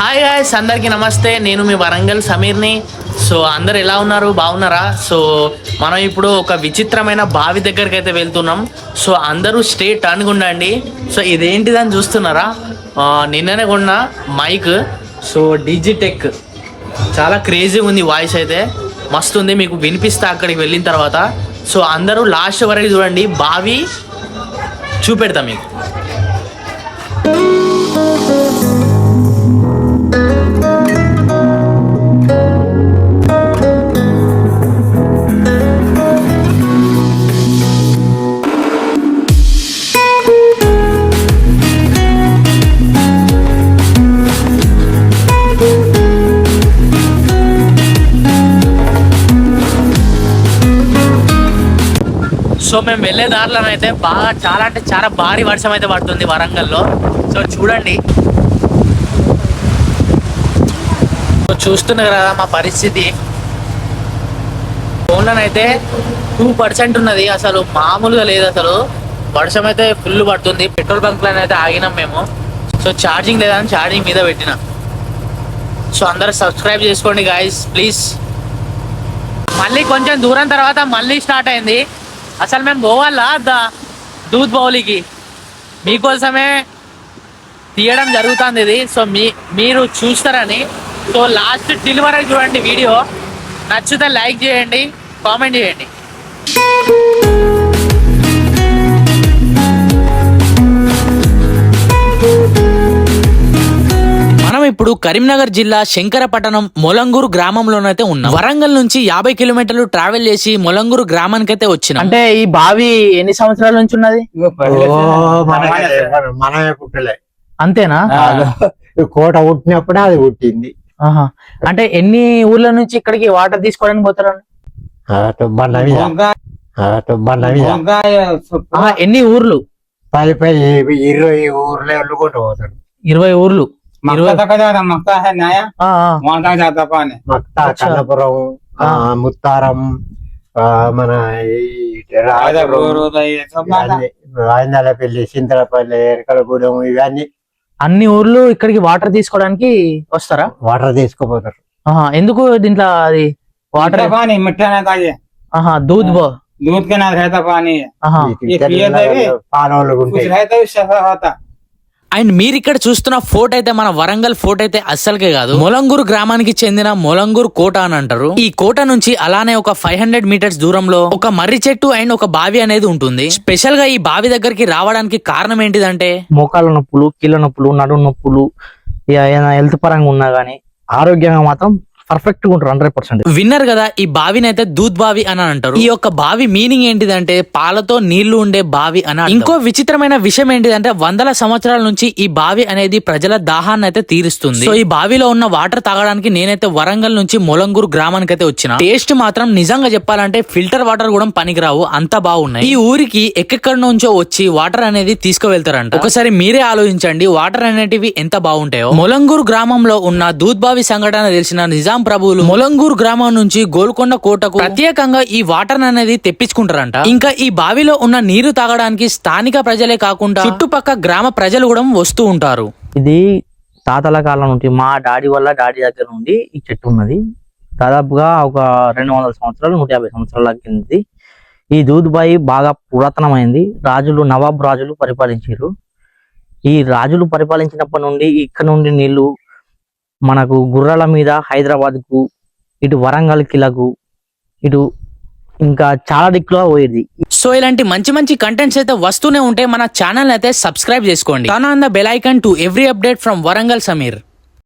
Hi guys అందరికీ నమస్తే. నేను మీ వరంగల్ సమీర్ని. సో అందరు ఎలా ఉన్నారు? బాగున్నారా? సో మనం ఇప్పుడు ఒక విచిత్రమైన బావి దగ్గరికి అయితే వెళ్తున్నాం. సో అందరూ స్టే టర్న్ ఉండండి. సో ఇదేంటిదని చూస్తున్నారా? నిన్ననే కొన్న మైక్. సో డిజిటెక్ చాలా క్రేజీ ఉంది వాయిస్ అయితే. మస్తు ఉంది మీకు వినిపిస్తా అక్కడికి వెళ్ళిన తర్వాత. సో అందరూ లాస్ట్ వరకు చూడండి. బావి చూపెడతా మీకు. సో మేము వెళ్ళే దారిలో అయితే బాగా చాలా అంటే చాలా భారీ వర్షం అయితే పడుతుంది వరంగల్లో. సో చూడండి. సో చూస్తున్నారు కదా మా పరిస్థితి. ఫోన్లోనైతే టూ పర్సెంట్ ఉన్నది. అసలు మామూలుగా లేదు అసలు. వర్షం అయితే ఫుల్ పడుతుంది. పెట్రోల్ బంక్లో అయితే ఆగినాం మేము. సో ఛార్జింగ్ లేదని ఛార్జింగ్ మీద పెట్టిన. సో అందరూ సబ్స్క్రైబ్ చేసుకోండి గాయస్ ప్లీజ్ మళ్ళీ కొంచెం దూరం తర్వాత మళ్ళీ స్టార్ట్ అయింది. అసలు మేము పోవాలా? అద్దా? దూద్ బౌలికి. మీకోసమే తీయడం జరుగుతుంది ఇది. సో మీ మీరు చూస్తారని. సో లాస్ట్ టిల్ వరకు చూడండి వీడియో. నచ్చితే లైక్ చేయండి కామెంట్ చేయండి. ఇప్పుడు కరీంనగర్ జిల్లా శంకరపట్టణం మొలంగూరు గ్రామంలోనైతే ఉన్నాం. వరంగల్ నుంచి యాభై కిలోమీటర్లు ట్రావెల్ చేసి మొలంగూరు గ్రామానికి అయితే వచ్చిన. అంటే ఈ బావి ఎన్ని సంవత్సరాల నుంచి ఉన్నది? అంతేనా? కోట పుట్టినప్పుడే అది పుట్టింది. ఆహా. అంటే ఎన్ని ఊర్ల నుంచి ఇక్కడికి వాటర్ తీసుకోవడానికి పోతారు ఎన్ని ఊర్లు? పది పది ఇరవై ఊర్లే వెళ్ళుకుంటూ పోతారు ఇరవై ఊర్లు. ముత్తారం మన రాజందాలపల్లి సింతలపల్లి ఎరకలగూడెం ఇవన్నీ అన్ని ఊర్లు ఇక్కడికి వాటర్ తీసుకోవడానికి వస్తారా? వాటర్ తీసుకోపోతారు. ఎందుకు దీంట్లో అది వాటర్? పానీ మిట్టా దూద్ దూద్ కే నా రేత పానీ పానీ అండ్ మీరు ఇక్కడ చూస్తున్న ఫోర్ట్ అయితే మన వరంగల్ ఫోర్ట్ అయితే అస్సలకే కాదు. మొలంగూరు గ్రామానికి చెందిన మొలంగూరు కోట అని అంటారు. ఈ కోట నుంచి అలానే ఒక ఫైవ్ హండ్రెడ్ మీటర్స్ దూరంలో ఒక మర్రి చెట్టు అండ్ ఒక బావి అనేది ఉంటుంది. స్పెషల్గా ఈ బావి దగ్గరికి రావడానికి కారణం ఏంటిదంటే? మోకాళ్ళ నొప్పులు కీళ్ళ నొప్పులు నడు నొప్పులు ఇక హెల్త్ పరంగా ఉన్నా గానీ ఆరోగ్యంగా మాత్రం పర్ఫెక్ట్గా ఉంటారు హండ్రెడ్ పర్సెంట్ విన్నర్ కదా ఈ బావిని అయితే దూద్ బావి అని అంటారు. ఈ యొక్క బావి మీనింగ్ ఏంటిదంటే పాలతో నీళ్ళు ఉండే బావి అని ఇంకో విచిత్రమైన విషయం ఏంటిదంటే వందల సంవత్సరాల నుంచి ఈ బావి అనేది ప్రజల దాహాన్ని అయితే తీరుస్తుంది. సో ఈ బావిలో ఉన్న వాటర్ తాగడానికి నేనైతే వరంగల్ నుంచి మొలంగూరు గ్రామానికి అయితే వచ్చిన. టేస్ట్ మాత్రం నిజంగా చెప్పాలంటే ఫిల్టర్ వాటర్ కూడా పనికిరావు అంత బాగున్నాయి. ఈ ఊరికి ఎక్కడి నుంచో వచ్చి వాటర్ అనేది తీసుకువెళ్తారంట. ఒకసారి మీరే ఆలోచించండి వాటర్ అనేటివి ఎంత బాగుంటాయో. మొలంగూరు గ్రామంలో ఉన్న దూద్బావి సంఘటన తెలిసిన నిజాం ప్రభువులు. మొలంగూరు గ్రామం నుంచి గోల్కొండ కోటకు ప్రత్యేకంగా ఈ వాటర్ అనేది తెప్పించుకుంటారంట. ఇంకా ఈ బావిలో ఉన్న నీరు తాగడానికి స్థానిక ప్రజలే కాకుండా చుట్టుపక్క గ్రామ ప్రజలు కూడా వస్తూ ఉంటారు. ఇది తాతల కాలం నుండి మా డాడీ వల్ల డాడీ దగ్గర నుండి ఈ చెట్టు ఉన్నది. దాదాపుగా ఒక రెండు వందల సంవత్సరాలు నూట యాభై సంవత్సరాల కిందది. ఈ దూద్బాయి బాగా పురాతనమైంది. రాజులు నవాబ్ రాజులు పరిపాలించారు. ఈ రాజులు పరిపాలించినప్పటి నుండి ఇక్కడ నుండి నీళ్ళు మనకు గుర్రాల మీద హైదరాబాద్కు ఇటు వరంగల్ కిలకు ఇటు ఇంకా చాలా దిక్కులో పోయేది. సో ఇలాంటి మంచి మంచి కంటెంట్స్ అయితే వస్తూనే ఉంటే మన ఛానల్ అయితే సబ్స్క్రైబ్ చేసుకోండి. Turn the bell icon to every update from Warangal Sameer